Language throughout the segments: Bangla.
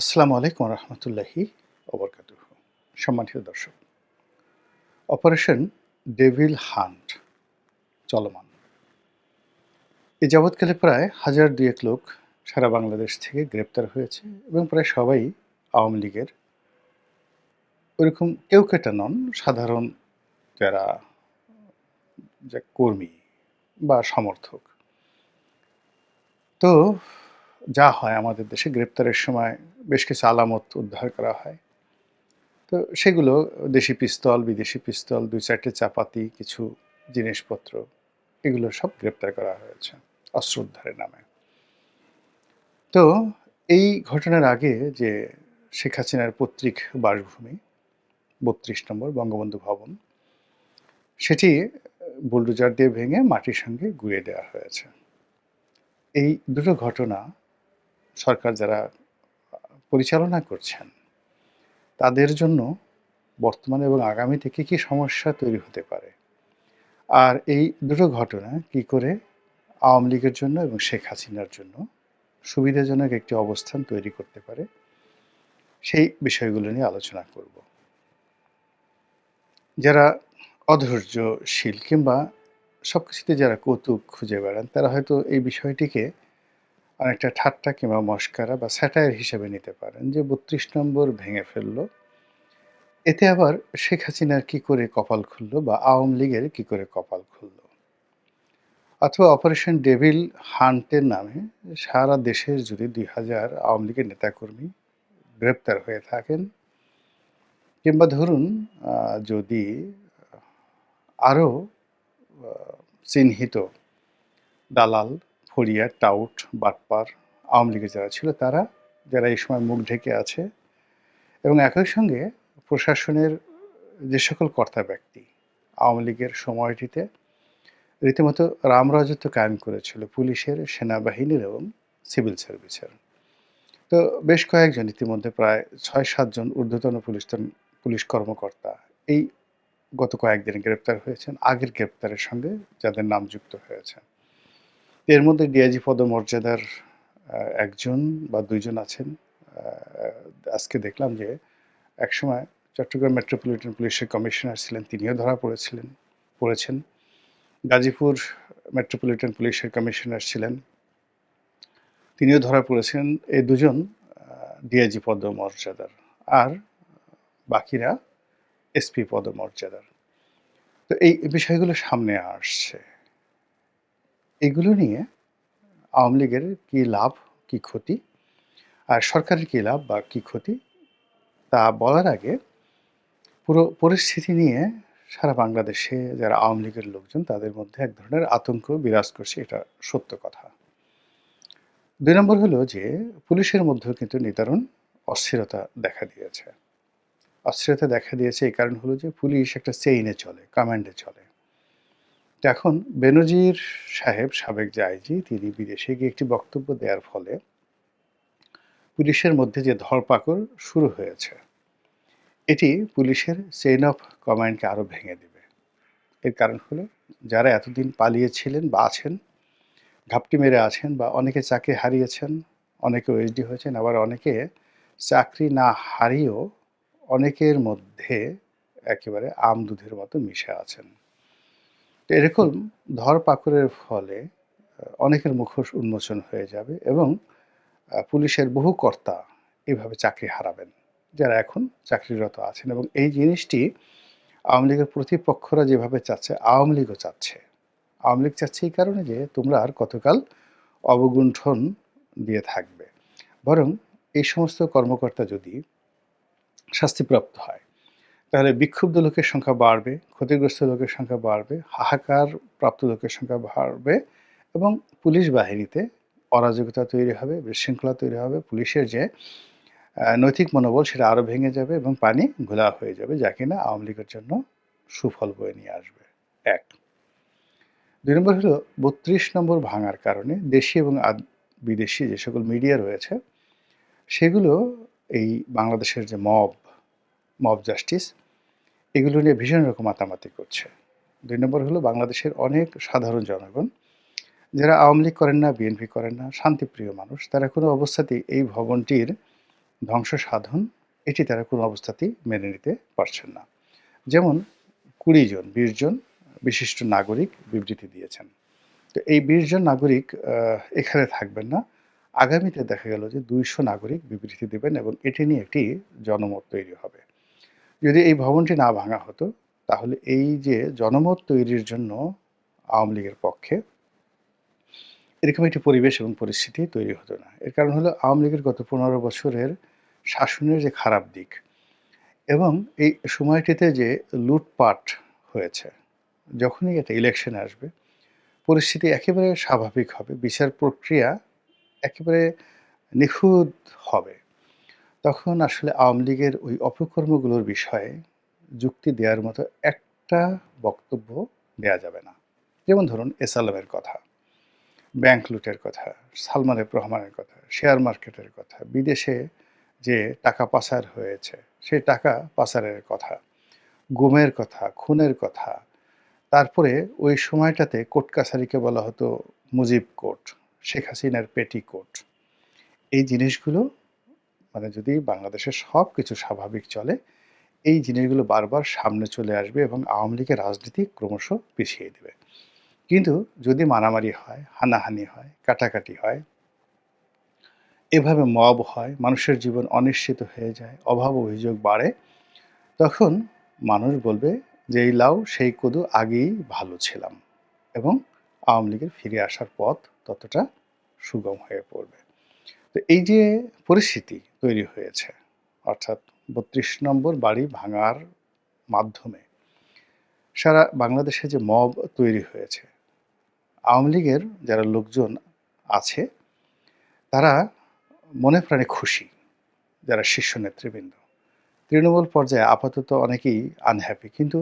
আসসালামু আলাইকুম রহমতুল্লাহি ওবরকাত সম্মানিত দর্শক, অপারেশন ডেভিল হান্ট চলমান। এ যাবৎকালে প্রায় হাজার দুয়েক লোক সারা বাংলাদেশ থেকে গ্রেপ্তার হয়েছে এবং প্রায় সবাই আওয়ামী লীগের। ওইরকম কেউ কেটা নন, সাধারণ যারা, যে কর্মী বা সমর্থক। তো যা হয় আমাদের দেশে গ্রেপ্তারের সময় বেশ কিছু আলামত উদ্ধার করা হয়। তো সেগুলো দেশি পিস্তল, বিদেশি পিস্তল, দুই চারটে চাপাতি, কিছু জিনিসপত্র, এগুলো সব গ্রেপ্তার করা হয়েছে অস্ত্র উদ্ধারের নামে। তো এই ঘটনার আগে যে শেখ হাসিনার পৈতৃক বাসভূমি, বত্রিশ নম্বর বঙ্গবন্ধু ভবন, সেটি বুলডোজার দিয়ে ভেঙে মাটির সঙ্গে গুঁড়িয়ে দেওয়া হয়েছে। এই দুটো ঘটনা সরকার যারা পরিচালনা করছেন। তাদের জন্য বর্তমানে এবং আগামীতে কী কী সমস্যা তৈরি হতে পারে? আর এই দুটো ঘটনা কি করে আওয়ামী লীগের জন্য এবং শেখ হাসিনার জন্য সুবিধাজনক একটি অবস্থান তৈরি করতে পারে, সেই বিষয়গুলো নিয়ে আলোচনা করব। যারা অধৈর্যশীল কিংবা সব কিছুতে যারা কৌতুক খুঁজে বেড়ান, তারা হয়তো এই বিষয়টিকে অনেকটা ঠাট্টা কিংবা মস্কারা বা স্যাটায়ার হিসেবে নিতে পারেন যে বত্রিশ নম্বর ভেঙে ফেলল। এতে আবার শেখ হাসিনার কী করে কপাল খুলল বা আওয়ামী লীগের কী করে কপাল খুলল? অথবা অপারেশন ডেভিল হান্টের নামে সারা দেশের যদি দুই হাজার আওয়ামী লীগের নেতাকর্মী গ্রেপ্তার হয়ে থাকেন, কিংবা ধরুন যদি আরও চিহ্নিত দালাল ফরিয়া, টাউট, বাটপার, আওয়ামী লীগের যারা ছিল, তারা, যারা এই সময় মুখ ঢেকে আছে এবং একই সঙ্গে প্রশাসনের যে সকল কর্তা ব্যক্তি আওয়ামী লীগের সময়টিতে, রীতিমতো রামরাজত্ব কায়েম করেছিল পুলিশের, সেনাবাহিনীর এবং সিভিল সার্ভিসের। তো বেশ কয়েকজন ইতিমধ্যে প্রায় ছয় সাতজন ঊর্ধ্বতন পুলিশ পুলিশ কর্মকর্তা এই গত কয়েকদিন গ্রেপ্তার হয়েছেন। আগের গ্রেপ্তারের সঙ্গে যাদের নাম যুক্ত হয়েছে। এর মধ্যে ডিআইজি পদমর্যাদার একজন বা দুইজন আছেন। আজকে দেখলাম যে একসময় চট্টগ্রাম মেট্রোপলিটন পুলিশের কমিশনার ছিলেন, তিনিও ধরা পড়েছিলেন, পড়েছেন। গাজীপুর মেট্রোপলিটন পুলিশের কমিশনার ছিলেন, তিনিও ধরা পড়েছেন। এই দুজন ডিআইজি পদমর্যাদার আর বাকিরা এসপি পদমর্যাদার। তো এই বিষয়গুলো সামনে আসছে। এগুলো নিয়ে আওয়ামী লীগের কী লাভ, কী ক্ষতি আর সরকারের কী লাভ বা কী ক্ষতি তা বলার আগে পুরো পরিস্থিতি নিয়ে সারা বাংলাদেশে যারা আওয়ামী লীগের লোকজন, তাদের মধ্যে এক ধরনের আতঙ্ক বিরাজ করছে, এটা সত্য কথা। দুই নম্বর হলো যে, পুলিশের মধ্যেও কিন্তু নিদারুণ অস্থিরতা দেখা দিয়েছে। অস্থিরতা দেখা দিয়েছে এই কারণ হলো যে, পুলিশ একটা চেইনে চলে কমান্ডে চলে। এখন বেনজির সাহেব, সাবেক আইজি, তিনি বিদেশে গিয়ে একটি বক্তব্য দেওয়ার ফলে পুলিশের মধ্যে যে ধরপাকড় শুরু হয়েছে, এটি পুলিশের চেইন অফ কমান্ডকে আরও ভেঙে দেবে। এর কারণ হলো, যারা এতদিন পালিয়েছিলেন বা আছেন, ঘাপটি মেরে আছেন বা অনেকে চাকরি হারিয়েছেন, অনেকে ওএসডি হয়েছেন, আবার অনেকে চাকরি না হারিয়েও অনেকের মধ্যে একেবারে আম দুধের মতো মিশে আছেন। এরকম ধরপাকড়ের ফলে অনেকের মুখোশ উন্মোচন হয়ে যাবে এবং পুলিশের বহু কর্তা এভাবে চাকরি হারাবেন, যারা এখন চাকরিরত আছেন এবং এই জিনিসটি আওয়ামী লীগের প্রতিপক্ষরা যেভাবে চাচ্ছে, আওয়ামী লীগও চাচ্ছে। আওয়ামী লীগ চাচ্ছে এই কারণে যে তোমরা আর কতকাল অবগুণ্ঠন দিয়ে থাকবে। বরং এই সমস্ত কর্মকর্তা যদি শাস্তিপ্রাপ্ত হয় তাহলে বিক্ষুব্ধ লোকের সংখ্যা বাড়বে, ক্ষতিগ্রস্ত লোকের সংখ্যা বাড়বে, হাহাকার প্রাপ্ত লোকের সংখ্যা বাড়বে এবং পুলিশ বাহিনীতে অরাজকতা তৈরি হবে, বিশৃঙ্খলা তৈরি হবে, পুলিশের যে নৈতিক মনোবল সেটা আরও ভেঙে যাবে এবং পানি ঘোলা হয়ে যাবে, যা কিনা আওয়ামী লীগের জন্য সুফল বয়ে নিয়ে আসবে। এক। দুই নম্বর হলো বত্রিশ নম্বর ভাঙার কারণে দেশি এবং বিদেশি যে সকল মিডিয়া রয়েছে, সেগুলো এই বাংলাদেশের যে মব মব জাস্টিস এগুলো নিয়ে ভীষণ রকম মাতামাতি করছে। দুই নম্বর হলো বাংলাদেশের অনেক সাধারণ জনগণ, যারা আওয়ামী লীগ করেন না, বিএনপি করেন না, শান্তিপ্রিয় মানুষ, তারা কোনো অবস্থাতেই এই ভবনটির ধ্বংস সাধন, এটি তারা কোনো অবস্থাতেই মেনে নিতে পারছেন না। যেমন কুড়ি জন, বিশ জন বিশিষ্ট নাগরিক বিবৃতি দিয়েছেন। তো এই বিশ জন নাগরিক এখানে থাকবেন না। আগামীতে দেখা গেল যে দুইশো নাগরিক বিবৃতি দেবেন এবং এটি নিয়ে একটি জনমত তৈরি হবে। যদি এই ভবনটি না ভাঙা হতো, তাহলে এই যে জনমত তৈরির জন্য আওয়ামী লীগের পক্ষে এরকম একটি পরিবেশ এবং পরিস্থিতি তৈরি হতো না। এর কারণ হলো আওয়ামী লীগের গত পনেরো বছরের শাসনের যে খারাপ দিক এবং এই সময়টিতে যে লুটপাট হয়েছে, যখনই একটা ইলেকশন আসবে, পরিস্থিতি একেবারে স্বাভাবিক হবে, বিচার প্রক্রিয়া একেবারে নিখুঁত হবে। তখন আসলে আওয়ামী লীগের ওই অপকর্মগুলোর বিষয়ে যুক্তি দেওয়ার মতো একটা বক্তব্য দেয়া যাবে না। যেমন ধরুন এসালামের কথা, ব্যাংক লুটের কথা, সালমান রহমানের কথা, শেয়ার মার্কেটের কথা, বিদেশে যে টাকা পাচার হয়েছে সেই টাকা পাচারের কথা, গুমের কথা, খুনের কথা, তারপরে ওই সময়টাতে কোর্ট কাছারিকে বলা হতো মুজিব কোর্ট, শেখ হাসিনার পেটি কোর্ট। এই জিনিসগুলো মানে যদি বাংলাদেশের সব কিছু স্বাভাবিক চলে, এই জিনিসগুলো বারবার সামনে চলে আসবে এবং আওয়ামী লীগের রাজনীতি ক্রমশ পিছিয়ে দেবে। কিন্তু যদি মারামারি হয়, হানাহানি হয়, কাটাকাটি হয়, এভাবে মব হয়, মানুষের জীবন অনিশ্চিত হয়ে যায়, অভাব অভিযোগ বাড়ে, তখন মানুষ বলবে যে, এই লাউ, সেই কদু, আগেই ভালো ছিলাম। এবং আওয়ামী লীগের ফিরে আসার পথ ততটা সুগম হয়ে পড়বে। তো এই যে পরিস্থিতি তৈরি হয়েছে, অর্থাৎ বত্রিশ নম্বর বাড়ি ভাঙার মাধ্যমে সারা বাংলাদেশে যে মব তৈরি হয়েছে, আওয়ামী লীগের যারা লোকজন আছে, তারা মনে প্রাণে খুশি যারা শীর্ষ নেতৃবৃন্দ। তৃণমূল পর্যায়ে আপাতত অনেকেই আনহ্যাপি কিন্তু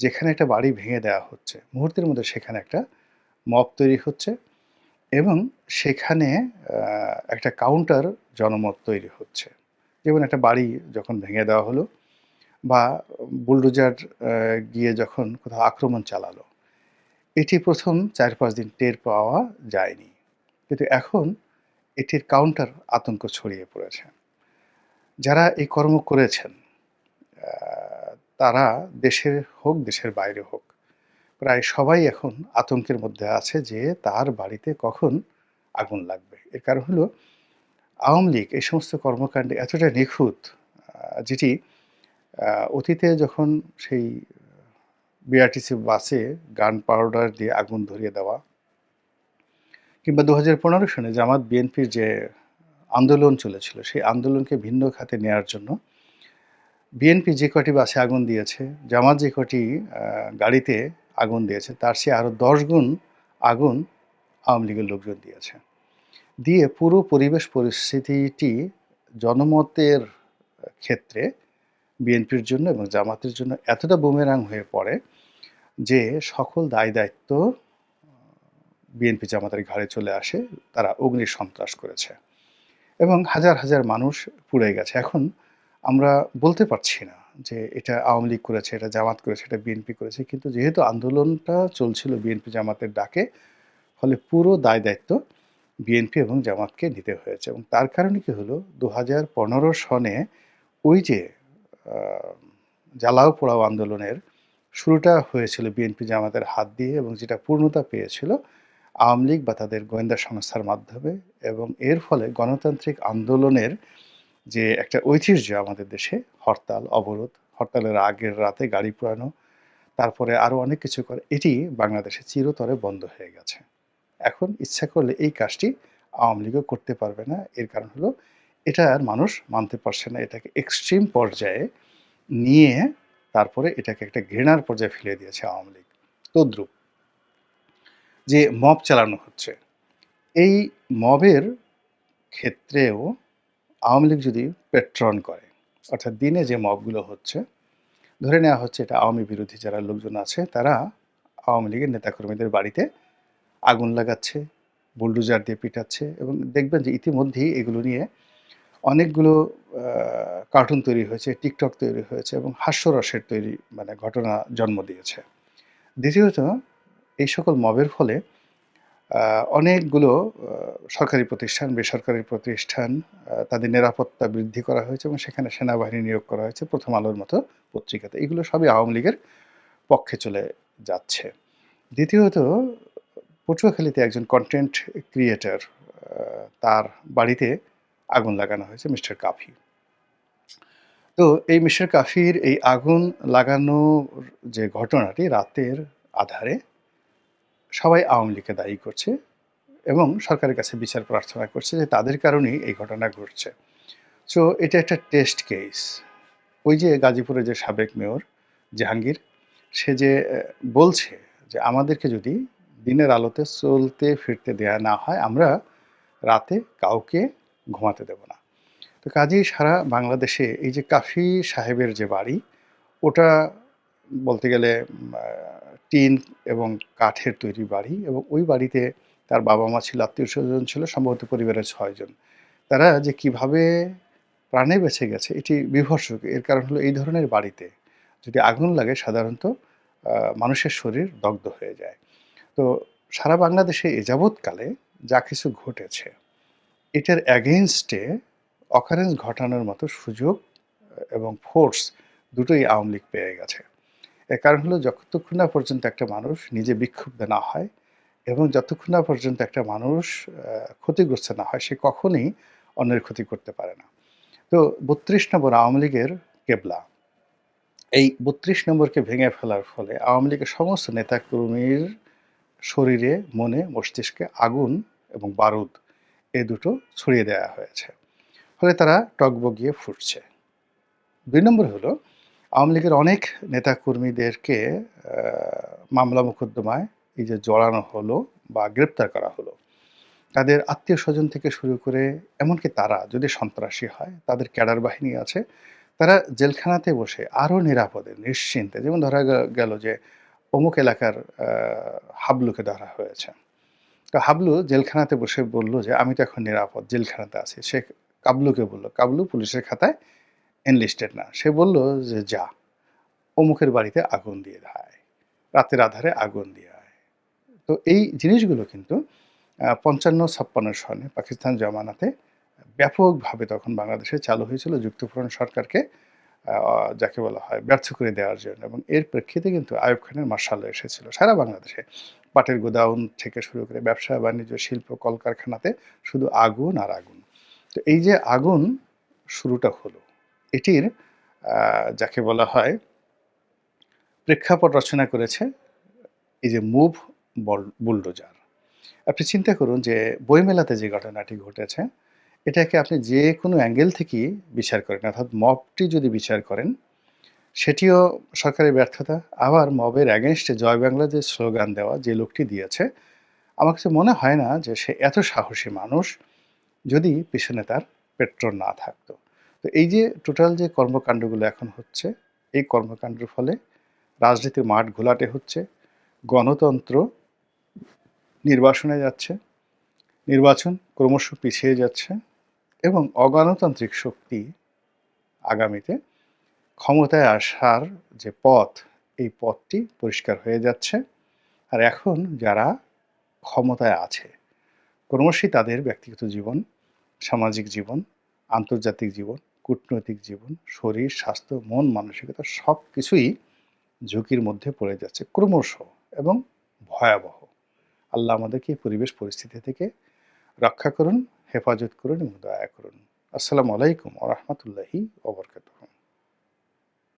যেখানে একটা বাড়ি ভেঙে দেওয়া হচ্ছে, মুহূর্তের মধ্যে সেখানে একটা মব তৈরি হচ্ছে। এবং সেখানে একটা কাউন্টার জনমত তৈরি হচ্ছে। যেমন একটা বাড়ি যখন ভেঙে দেওয়া হলো বা বুলডোজার গিয়ে যখন কোথাও আক্রমণ চালালো, এটি প্রথম চার পাঁচ দিন টের পাওয়া যায়নি। কিন্তু এখন এটির কাউন্টার আতঙ্ক ছড়িয়ে পড়েছে। যারা এই কর্ম করেছেন তারা দেশের হোক, দেশের বাইরে হোক প্রায় সবাই এখন আতঙ্কের মধ্যে আছে যে তার বাড়িতে কখন আগুন লাগবে। এর কারণ হলো আওয়ামী লীগ এই সমস্ত কর্মকাণ্ডে এতটা নিখুঁত যেটি অতীতে যখন সেই বিআরটিসি বাসে গান পাউডার দিয়ে আগুন ধরিয়ে দেওয়া কিংবা দু হাজার পনেরো সনে জামাত বিএনপির যে আন্দোলন চলেছিল, সেই আন্দোলনকে ভিন্ন খাতে নেয়ার জন্য বিএনপি যে কটি বাসে আগুন দিয়েছে, জামাত যে কটি গাড়িতে আগুন দিয়েছে, তার সে আরও দশ গুণ আগুন আওয়ামী লীগের লোকজন দিয়েছে। দিয়ে পুরো পরিবেশ পরিস্থিতিটি জনমতের ক্ষেত্রে বিএনপির জন্য এবং জামাতের জন্য এতটা বুমেরাং হয়ে পড়ে যে সকল দায় দায়িত্ব বিএনপি জামাতের ঘাড়ে চলে আসে, তারা অগ্নি সন্ত্রাস করেছে এবং হাজার হাজার মানুষ পুড়ে গেছে। এখন আমরা বলতে পারছি না যে এটা আওয়ামী লীগ করেছে, এটা জামাত করেছে, এটা বিএনপি করেছে। কিন্তু যেহেতু আন্দোলনটা চলছিল বিএনপি জামাতের ডাকে, ফলে পুরো দায় দায়িত্ব বিএনপি এবং জামাতকে নিতে হয়েছে। এবং তার কারণে কি হলো? দু হাজার পনেরো সনে ওই যে জ্বালাও পোড়াও আন্দোলনের শুরুটা হয়েছিল বিএনপি জামাতের হাত দিয়ে এবং যেটা পূর্ণতা পেয়েছিল আওয়ামী লীগ বা তাদের গোয়েন্দা সংস্থার মাধ্যমে এবং এর ফলে গণতান্ত্রিক আন্দোলনের যে একটা ঐতিহ্য আমাদের দেশে, হরতাল, অবরোধ, হরতালের আগের রাতে গাড়ি পোড়ানো, তারপরে আরও অনেক কিছু করে, এটি বাংলাদেশে চিরতরে বন্ধ হয়ে গেছে। এখন ইচ্ছা করলে এই কাজটি আওয়ামী লীগও করতে পারবে না, এর কারণ হলো এটা আর মানুষ মানতে পারছে না, এটাকে এক্সট্রিম পর্যায়ে নিয়ে তারপরে এটাকে একটা ঘৃণার পর্যায়ে ফেলে দিয়েছে আওয়ামী লীগ। তদ্রুপ যে মব চালানো হচ্ছে, এই মবের ক্ষেত্রেও আওয়ামী লীগ যদি পেট্রন করে, অর্থাৎ দিনে যে মবগুলো হচ্ছে, ধরে নেওয়া হচ্ছে এটা আওয়ামী বিরোধী যারা লোকজন আছে, তারা আওয়ামী লীগের নেতাকর্মীদের বাড়িতে আগুন লাগাচ্ছে, বুলডোজার দিয়ে পিটাচ্ছে এবং দেখবেন যে ইতিমধ্যেই এগুলো নিয়ে অনেকগুলো কার্টুন তৈরি হয়েছে, টিকটক তৈরি হয়েছে এবং হাস্যরসের তৈরি মানে ঘটনা জন্ম দিয়েছে। দ্বিতীয়ত, এই সকল মবের ফলে অনেকগুলো সরকারি প্রতিষ্ঠান, বেসরকারি প্রতিষ্ঠান তাদের নিরাপত্তা বৃদ্ধি করা হয়েছে এবং সেখানে সেনাবাহিনী নিয়োগ করা হয়েছে প্রথম আলোর মতো পত্রিকাতে। এগুলো সবই আওয়ামী লীগের পক্ষে চলে যাচ্ছে। দ্বিতীয়ত, পটুয়াখালীতে একজন কন্টেন্ট ক্রিয়েটর তার বাড়িতে আগুন লাগানো হয়েছে, মিস্টার কাফি। তো এই মিস্টার কাফির এই আগুন লাগানোর যে ঘটনাটি রাতের আধারে সবাই আওয়ামী লীগকে দায়ী করছে এবং সরকারের কাছে বিচার প্রার্থনা করছে যে তাদের কারণেই এই ঘটনা ঘটছে। সো এটা একটা টেস্ট কেস ওই যে গাজীপুরের যে সাবেক মেয়র জাহাঙ্গীর, সে যে বলছে যে আমাদেরকে যদি দিনের আলোতে চলতে ফিরতে দেয়া না হয়, আমরা রাতে কাউকে ঘুমাতে দেব না। তো কাজেই সারা বাংলাদেশে এই যে কাফি সাহেবের যে বাড়ি, ওটা বলতে গেলে টিন এবং কাঠের তৈরি বাড়ি এবং ওই বাড়িতে তার বাবা মা ছিল, আত্মীয় স্বজন ছিল, সম্ভবত পরিবারের ছয়জন। তারা যে কীভাবে প্রাণে বেঁচে গেছে, এটি বিভর্ষক। এর কারণ হলো এই ধরনের বাড়িতে যদি আগুন লাগে, সাধারণত মানুষের শরীর দগ্ধ হয়ে যায়। তো সারা বাংলাদেশে এ যাবৎকালে যা কিছু ঘটেছে, এটার অ্যাগেনস্টে অকারেন্স ঘটানোর মতো সুযোগ এবং ফোর্স দুটোই আওয়ামী লীগ পেয়ে গেছে। এর কারণ হলো যতক্ষণ না পর্যন্ত একটা মানুষ নিজে বিক্ষুব্ধ না হয় এবং যতক্ষণ না পর্যন্ত একটা মানুষ ক্ষতিগ্রস্ত না হয়, সে কখনই অন্যের ক্ষতি করতে পারে না। তো বত্রিশ নম্বর আওয়ামী লীগের কেবলা। এই বত্রিশ নম্বরকে ভেঙে ফেলার ফলে আওয়ামী লীগের সমস্ত নেতাকর্মীর শরীরে, মনে, মস্তিষ্কে আগুন এবং বারুদ এ দুটো ছড়িয়ে দেওয়া হয়েছে। ফলে তারা টকবগিয়ে ফুটছে। দুই নম্বর হলো আওয়ামী লীগের অনেক নেতাকর্মীদেরকে মামলা মোকদ্দমায় এই যে জড়ানো হলো বা গ্রেপ্তার করা হলো। তাদের আত্মীয় স্বজন থেকে শুরু করে এমনকি তারা যদি সন্ত্রাসী হয়, তাদের ক্যাডার বাহিনী আছে, তারা জেলখানাতে বসে আরও নিরাপদে, নিশ্চিন্তে, যেমন ধরা গেল যে অমুক এলাকার হাবলুকে ধরা হয়েছে। তো হাবলু জেলখানাতে বসে বলল যে, আমি তো এখন নিরাপদ, জেলখানাতে আছি। সে কাবলুকে বলল, কাবলু পুলিশের খাতায় এনলিস্টেড না। সে বলল যে, যা, অমুকের বাড়িতে আগুন দিয়ে দেয় রাতের আধারে আগুন দিয়ে আয় তো এই জিনিসগুলো কিন্তু পঞ্চান্ন, ছাপ্পান্ন সনে পাকিস্তান জমানাতে ব্যাপকভাবে তখন বাংলাদেশে চালু হয়েছিল যুক্তফ্রন্ট সরকারকে যাকে বলা হয় ব্যর্থ করে দেওয়ার জন্য। এবং এর প্রেক্ষিতে কিন্তু আয়ুব খানের মার্শাল এসেছিল সারা বাংলাদেশে। পাটের গোদাউন থেকে শুরু করে ব্যবসা, বাণিজ্য, শিল্প, কলকারখানাতে শুধু আগুন আর আগুন। তো এই যে আগুন, শুরুটা হলো। এটির যাকে বলা হয় প্রেক্ষাপট রচনা করেছে এই যে মুভ বুলডোজার। আপনি চিন্তা করুন যে বইমেলাতে যে ঘটনাটি ঘটেছে, এটাকে আপনি যে কোনো অ্যাঙ্গেল থেকেই বিচার করেন, অর্থাৎ মবটি যদি বিচার করেন, সেটিও সরকারের ব্যর্থতা। আবার মবের অ্যাগেনস্টে জয় বাংলা যে স্লোগান দেওয়া যে লোকটি দিয়েছে, আমার কাছে মনে হয় না যে সে এত সাহসী মানুষ যদি পিছনে তার পেট্রোল না থাকতো। তো এই যে টোটাল যে কর্মকাণ্ডগুলো এখন হচ্ছে, এই কর্মকাণ্ডের ফলে রাজনীতির মাঠ ঘোলাটে হচ্ছে, গণতন্ত্র নির্বাসনে যাচ্ছে, নির্বাচন ক্রমশ পিছিয়ে যাচ্ছে এবং অগণতান্ত্রিক শক্তি আগামীতে ক্ষমতায় আসার যে পথ, এই পথটি পরিষ্কার হয়ে যাচ্ছে। আর এখন যারা ক্ষমতায় আছে, ক্রমশই তাদের ব্যক্তিগত জীবন, সামাজিক জীবন, আন্তর্জাতিক জীবন কূটনৈতিক জীবন, শরীর, স্বাস্থ্য, মন, মানসিকতা সব কিছুই ঝুঁকির মধ্যে পড়ে যাচ্ছে ক্রমশ এবং ভয়াবহ। আল্লাহ আমাদেরকে এই পরিবেশ পরিস্থিতি থেকে রক্ষা করুন, হেফাজত করুন এবং দয়া করুন। আসসালামু আলাইকুম ওরহমতুল্লাহি ওবরকাতুহ